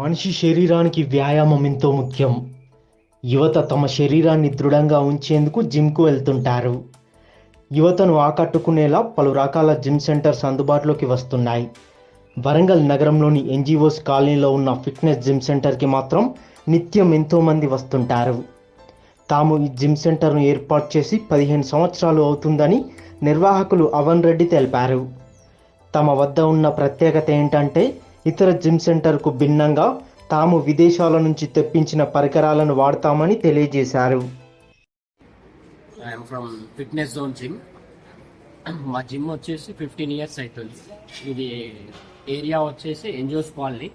మనిషి శరీరానికి వ్యాయామం ఎంతో ముఖ్యం. యువత తమ శరీరాన్ని దృఢంగా ఉంచేందుకు జిమ్కు వెళ్తుంటారు. యువతను ఆకట్టుకునేలా పలు రకాల జిమ్ సెంటర్స్ అందుబాటులోకి వస్తున్నాయి. వరంగల్ నగరంలోని ఎన్జిఓస్ కాలనీలో ఉన్న ఫిట్నెస్ జిమ్ సెంటర్కి మాత్రం నిత్యం ఎంతోమంది వస్తుంటారు. తాము ఈ జిమ్ సెంటర్ను ఏర్పాటు చేసి పదిహేను సంవత్సరాలు అవుతుందని నిర్వాహకులు అవన్ రెడ్డి తెలిపారు. తమ వద్ద ఉన్న ప్రత్యేకత ఏంటంటే ఇతర జిమ్ సెంటర్కు భిన్నంగా తాము విదేశాల నుంచి తెప్పించిన పరికరాలను వాడతామని తెలియజేశారు. I'm from fitness zone gym మా జిమ్ వచ్చేసి ఫిఫ్టీన్ ఇయర్స్ అవుతుంది ఇది ఏరియా వచ్చేసి NGOs colony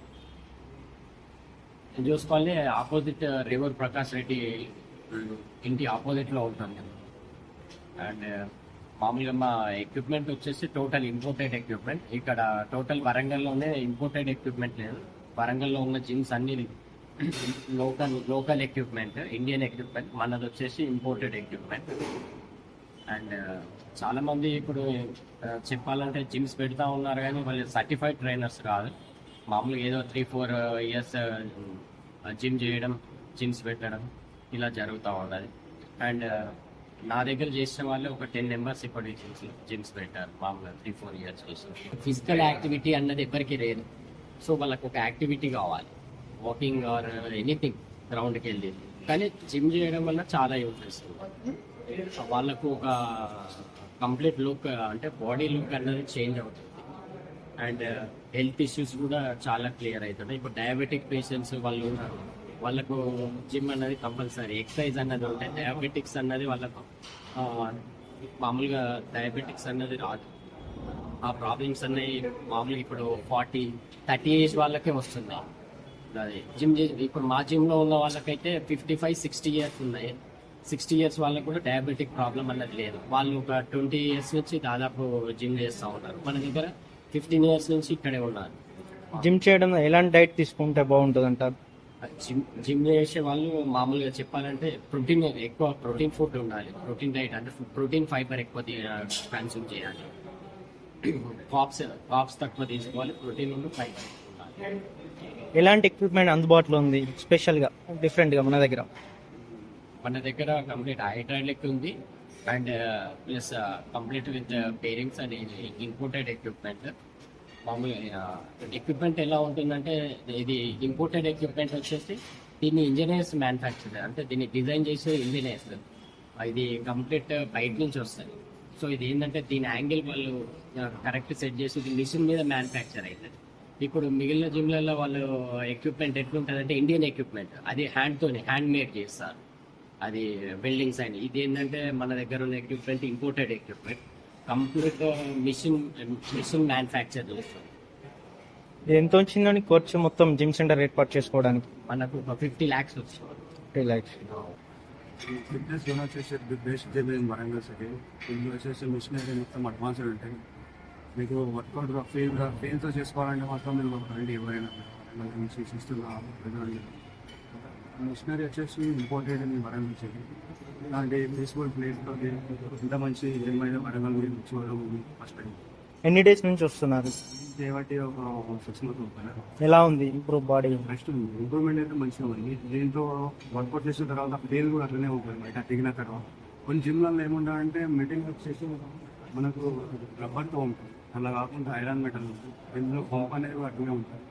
NGOs colony opposite river Prakash Reddy uh, ఇంటి ఆపోజిట్లో ఉంటుంది అండ్ మామూలుగా మా ఎక్విప్మెంట్ వచ్చేసి టోటల్ ఇంపోర్టెడ్ ఎక్విప్మెంట్ ఇక్కడ టోటల్ వరంగల్లోనే ఇంపోర్టెడ్ ఎక్విప్మెంట్ లేదు. వరంగల్లో ఉన్న జిమ్స్ అన్ని local local equipment Indian equipment మనది వచ్చేసి ఇంపోర్టెడ్ ఎక్విప్మెంట్ అండ్ చాలా మంది ఇప్పుడు uh, చెప్పాలంటే జిమ్స్ పెడతా ఉన్నారు కానీ వాళ్ళు సర్టిఫైడ్ ట్రైనర్స్ కాదు. మామూలుగా ఏదో త్రీ ఫోర్ ఇయర్స్ జిమ్ చేయడం జిమ్స్ పెట్టడం ఇలా జరుగుతూ ఉన్నది. అండ్ నా దగ్గర చేసిన వాళ్ళు ఒక టెన్ మెంబర్స్ ఇప్పుడు జిమ్స్ జిమ్స్ పెట్టారు. మామూలుగా త్రీ ఫోర్ ఇయర్స్ చేసిన ఫిజికల్ యాక్టివిటీ అన్నది ఎవరికి లేదు. సో వాళ్ళకు ఒక యాక్టివిటీ కావాలి. వాకింగ్ ఆర్ ఎనీథింగ్ గ్రౌండ్కి వెళ్ళి. కానీ జిమ్ చేయడం వల్ల చాలా యూజ్ ఉంది వాళ్ళకు ఒక కంప్లీట్ లుక్ అంటే బాడీ లుక్ అన్నది చేంజ్ అవుతుంది. అండ్ హెల్త్ ఇష్యూస్ కూడా చాలా క్లియర్ అవుతుంది ఇప్పుడు డయాబెటిక్ పేషెంట్స్ వాళ్ళు ఉన్నారు. వాళ్ళకు జిమ్ అన్నది కంపల్సరీ. ఎక్సర్సైజ్ అన్నది ఉంటే డయాబెటిక్స్ అన్నది వాళ్ళకు మామూలుగా డయాబెటిక్స్ అన్నది రాదు. ఆ ప్రాబ్లమ్స్ అన్నవి మామూలుగా ఇప్పుడు ఫార్టీ థర్టీ ఏజ్ వాళ్ళకే వస్తుంది అది జిమ్ ఇప్పుడు మా జిమ్లో ఉన్న వాళ్ళకైతే ఫిఫ్టీ ఫైవ్ సిక్స్టీ ఇయర్స్ ఉన్నాయి. సిక్స్టీ ఇయర్స్ వాళ్ళకి కూడా డయాబెటిక్ ప్రాబ్లం అన్నది లేదు. వాళ్ళు ఒక ట్వంటీ ఇయర్స్ నుంచి దాదాపు జిమ్ చేస్తూ ఉన్నారు. మన దగ్గర ఫిఫ్టీన్ ఇయర్స్ నుంచి ఇక్కడే ఉన్నారు. జిమ్ చేయడం ఎలాంటి డైట్ తీసుకుంటే బాగుంటుంది అంటారు జిమ్ జిమ్ చేసే వాళ్ళు మామూలుగా చెప్పాలంటే ప్రోటీన్ ఎక్కువ ప్రోటీన్ ఫుడ్ ఉండాలి. ప్రోటీన్ డైట్ అంటే ప్రోటీన్ ఫైబర్ ఎక్కువ కన్సూమ్ చేయాలి. కాప్స్ కాప్స్ తక్కువ తీసుకోవాలి ప్రోటీన్ ఉండి ఫైబర్ ఎలాంటి ఎక్విప్మెంట్ అందుబాటులో ఉంది? స్పెషల్గా డిఫరెంట్గా మన దగ్గర? మన దగ్గర కంప్లీట్ హైడ్రాలిక్ ఉంది. And plus complete with bearings and imported equipment మామూలుగా ఎక్విప్మెంట్ ఎలా ఉంటుందంటే ఇది ఇంపోర్టెడ్ ఎక్విప్మెంట్ వచ్చేసి దీన్ని ఇంజనీర్స్ మ్యానుఫ్యాక్చర్ అంటే దీన్ని డిజైన్ చేసే ఇంజనీర్స్ ఇది కంప్లీట్ బయట నుంచి వస్తుంది సో ఇది ఏంటంటే దీని యాంగిల్ వాళ్ళు కరెక్ట్ సెట్ చేసి ఇది మిషన్ మీద మ్యానుఫ్యాక్చర్ అవుతుంది. ఇప్పుడు మిగిలిన జిమ్లలో వాళ్ళు ఎక్విప్మెంట్ ఎట్లుంటుందంటే ఇండియన్ ఎక్విప్మెంట్ అది హ్యాండ్తోనే హ్యాండ్ మేడ్ చేస్తారు. అది బిల్డింగ్స్ సైన్ ఇది ఏంటంటే మన దగ్గర ఉన్న equipment imported equipment complete machine machine manufacture చేస్తాం. ఇది ఎంత వచ్చిందని ఖర్చు మొత్తం జిమ్ సెంటర్ ఏర్పాటు చేసుకోవడానికి? మనకు ఒక ఫిఫ్టీ ల్యాక్స్ వచ్చింది. త్రీ ల్యాక్స్. ఫిట్నెస్ జోన్ వచ్చేసి best gym in Warangal city. ఇందులో వచ్చేసి మిషనరీ మొత్తం అడ్వాన్స్డ్ ఉంటాయి మీకు వర్కౌట్ ఫెయిల్ ఫెయిల్తో చేసుకోవాలంటే మాత్రం మీరు రండి ఎవరైనా. మిషనరీ వచ్చేసి ఇంపార్టెంట్ వరంగల్ సిటీ. ఇలాంటి పీస్ఫుల్ ప్లేస్లో ఇంత మంచి జిమ్ అయితే వరంగల్ మీరు చూడడం ఫస్ట్ టైం ఎన్ని డేస్ నుంచి వస్తున్నారు? ఒక సిక్స్ ఎలా ఉంది ఇంప్రూవ్ బాడీ నెక్స్ట్ ఇంప్రూవ్మెంట్ అయితే మంచిగా ఉంది. దీంట్లో వర్కౌట్ చేసిన తర్వాత ఫెయిల్ కూడా అట్లనే ఉంటుంది. బయట దిగిన తర్వాత. కొన్ని జిమ్లలో ఏముంటాయంటే మెటీరియల్ వచ్చేసి మనకు రబ్బర్తో ఉంటుంది. అలా కాకుండా ఐరన్ మెటల్ ఉంటుంది ఇందులో పంప్ అనేది అట్లనే ఉంటుంది.